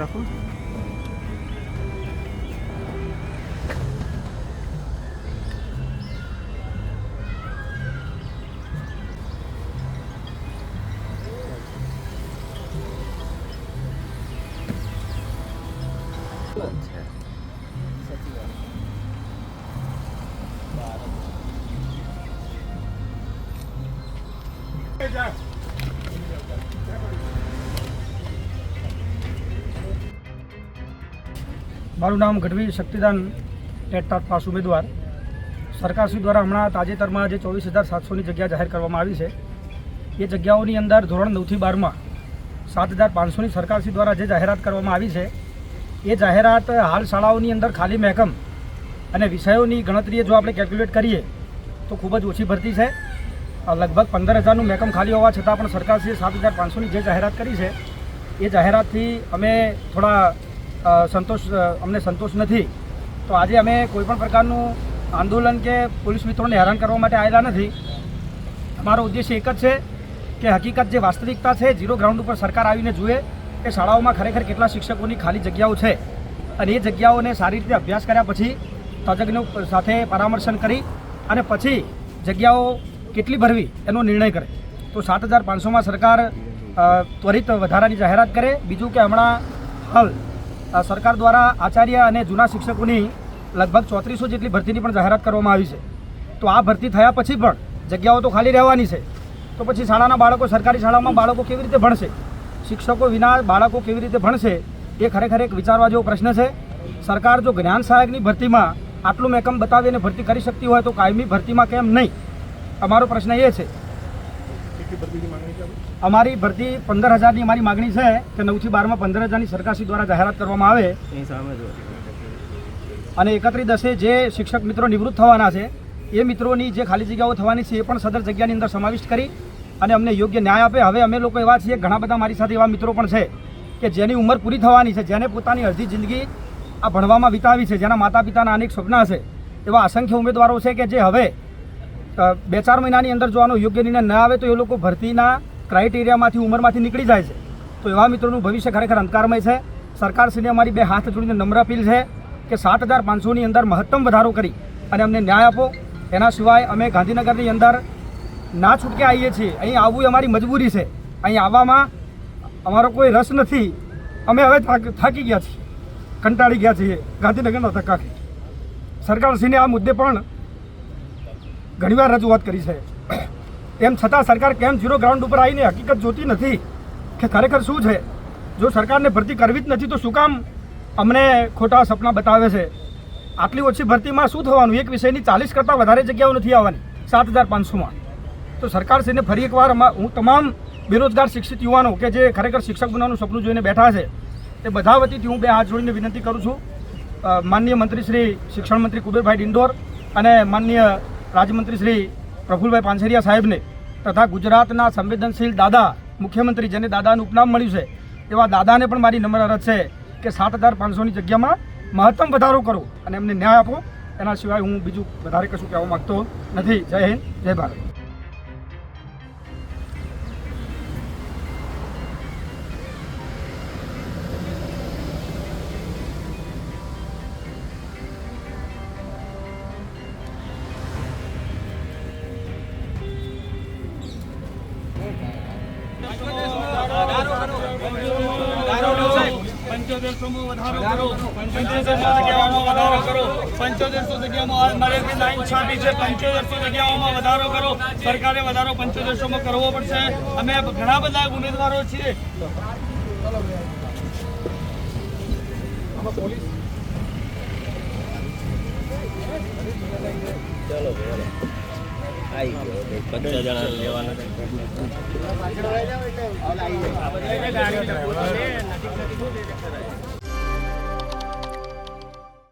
রাখুন Yeah. મારું નામ ગઢવી શક્તિદાન ટેટટાટ પાસ ઉમેદવાર. સરકારશ્રી દ્વારા હમણાં તાજેતરમાં જે ચોવીસ હજાર સાતસોની જગ્યા જાહેર કરવામાં આવી છે. એ જગ્યાઓની અંદર ધોરણ નવથી બારમાં સાત હજાર પાંચસોની સરકારશ્રી દ્વારા જે જાહેરાત કરવામાં આવી છે, એ જાહેરાત હાલ શાળાઓની અંદર ખાલી મહેકમ અને વિષયોની ગણતરીએ જો આપણે કેલ્ક્યુલેટ કરીએ, તો ખૂબ જ ઓછી ભરતી છે. લગભગ પંદર હજારનું મહેકમ ખાલી હોવા છતાં પણ સરકારશ્રીએ સાત હજાર પાંચસોની જે જાહેરાત કરી છે, એ જાહેરાતથી અમે થોડા સંતોષ અમને સંતોષ નથી. તો આજે અમે કોઈપણ પ્રકારનું આંદોલન કે પોલીસ મિત્રોને હેરાન કરવા માટે આવેલા નથી. અમારો ઉદ્દેશ્ય એક જ છે કે હકીકત જે વાસ્તવિકતા છે, ઝીરો ગ્રાઉન્ડ ઉપર સરકાર આવીને જુએ કે શાળાઓમાં ખરેખર કેટલા શિક્ષકોની ખાલી જગ્યાઓ છે. અને એ જગ્યાઓને સારી રીતે અભ્યાસ કર્યા પછી તજજ્ઞો સાથે પરામર્શન કરી અને પછી જગ્યાઓ કેટલી ભરવી એનો નિર્ણય કરે. તો સાત હજાર પાંચસોમાં સરકાર ત્વરિત વધારાની જાહેરાત કરે. બીજું કે હમણાં હાલ સરકાર દ્વારા આચાર્ય અને જૂના શિક્ષકોની લગભગ ચોત્રીસો જેટલી ભરતીની પણ જાહેરાત કરવામાં આવી છે. તો આ ભરતી થયા પછી પણ જગ્યાઓ તો ખાલી રહેવાની છે. તો પછી શાળાના બાળકો સરકારી શાળામાં બાળકો કેવી રીતે ભણશે? શિક્ષકો વિના બાળકો કેવી રીતે ભણશે? એ ખરેખર એક વિચારવા જેવો પ્રશ્ન છે. સરકાર જો જ્ઞાન સહાયકની ભરતીમાં આટલું મેકમ બતાવીને ભરતી કરી શકતી હોય તો કાયમી ભરતીમાં કેમ નહીં? અમારો પ્રશ્ન એ છે. અમારી ભરતી પંદર હજારની અમારી માગણી છે કે નવથી બારમાં પંદર હજારની સરકારશ્રી દ્વારા જાહેરાત કરવામાં આવે. અને એકત્રીસ દસે જે શિક્ષક મિત્રો નિવૃત્ત થવાના છે એ મિત્રોની જે ખાલી જગ્યાઓ થવાની છે એ પણ સદર જગ્યાની અંદર સમાવિષ્ટ કરી અને અમને યોગ્ય ન્યાય આપે. હવે અમે લોકો એવા છીએ ઘણા બધા મારી સાથે એવા મિત્રો પણ છે કે જેની ઉંમર પૂરી થવાની છે જેને પોતાની અડધી જિંદગી આ ભણવામાં વિતાવી છે જેના માતા પિતાના અનેક સ્વપ્ન છે એવા અસંખ્ય ઉમેદવારો છે કે જે હવે બે ચાર મહિનાની અંદર જો આનો યોગ્ય નિર્ણય ન આવે તો એ લોકો ભરતીના ક્રાઇટેરિયામાંથી ઉંમરમાંથી નીકળી જાય છે. તો એવા મિત્રોનું ભવિષ્ય ખરેખર અંધકારમય છે. સરકારશ્રીને અમારી બે હાથ જોડીને નમ્ર અપીલ છે કે સાત હજાર પાંચસોની અંદર મહત્તમ વધારો કરી અને અમને ન્યાય આપો. એના સિવાય અમે ગાંધીનગરની અંદર ના છૂટકે આવીએ છીએ. અહીં આવવું અમારી મજબૂરી છે. અહીં આવવામાં અમારો કોઈ રસ નથી. અમે હવે થાક- ગયા છીએ. કંટાળી ગયા છીએ. ગાંધીનગરના ધક્કાથી. સરકારશ્રીને આ મુદ્દે પણ ઘણીવાર રજૂઆત કરી છે. એમ છતાં સરકાર કેમ ઝીરો ગ્રાઉન્ડ ઉપર આવીને હકીકત જોતી નથી? કે ખરેખર શું છે? જો સરકારને ભરતી કરવી જ નથી, તો શું કામ અમને ખોટા સપના બતાવે છે? આટલી ઓછી ભરતીમાં શું થવાનું? એક વિષયની ચાલીસ કરતાં વધારે જગ્યાઓ નથી આવવાની, સાત હજાર પાંચસોમાં. તો સરકારશ્રીને ફરી એકવાર હું તમામ બેરોજગાર શિક્ષિત યુવાનો કે જે ખરેખર શિક્ષક બનવાનું સપનું જોઈને બેઠા છે, તે બધા વતીથી હું બે હાથ જોડીને વિનંતી કરું છું. માનનીય મંત્રી શ્રી, શિક્ષણ મંત્રી કુબેરભાઈ ડિંડોર અને માનનીય રાજ્યમંત્રી શ્રી પ્રફુલભાઈ પાનસેરિયા સાહેબને તથા ગુજરાતના સંવેદનશીલ દાદા, મુખ્યમંત્રી જેને દાદાનું ઉપનામ મળ્યું છે, એવા દાદાને પણ મારી નમ્ર અરજ છે કે સાત હજાર પાંચસોની જગ્યામાં મહત્તમ વધારો કરો અને એમને ન્યાય આપો. એના સિવાય હું બીજું વધારે કશું કહેવા માગતો નથી. જય હિન્દ, જય ભારત. પંચોતેરસોમાં વધારો કરો. પંચોતેરસો જગ્યાઓમાં વધારો કરો. પંચોતેરસો જગ્યામાં મારે લાઈન છાપી છે. પંચોતેરસો જગ્યાઓમાં વધારો કરો. સરકારે વધારો પંચોતેરસોમાં કરવો પડશે. અમે ઘણા બધા ઉમેદવારો છીએ. પચાસ જણા લેવાના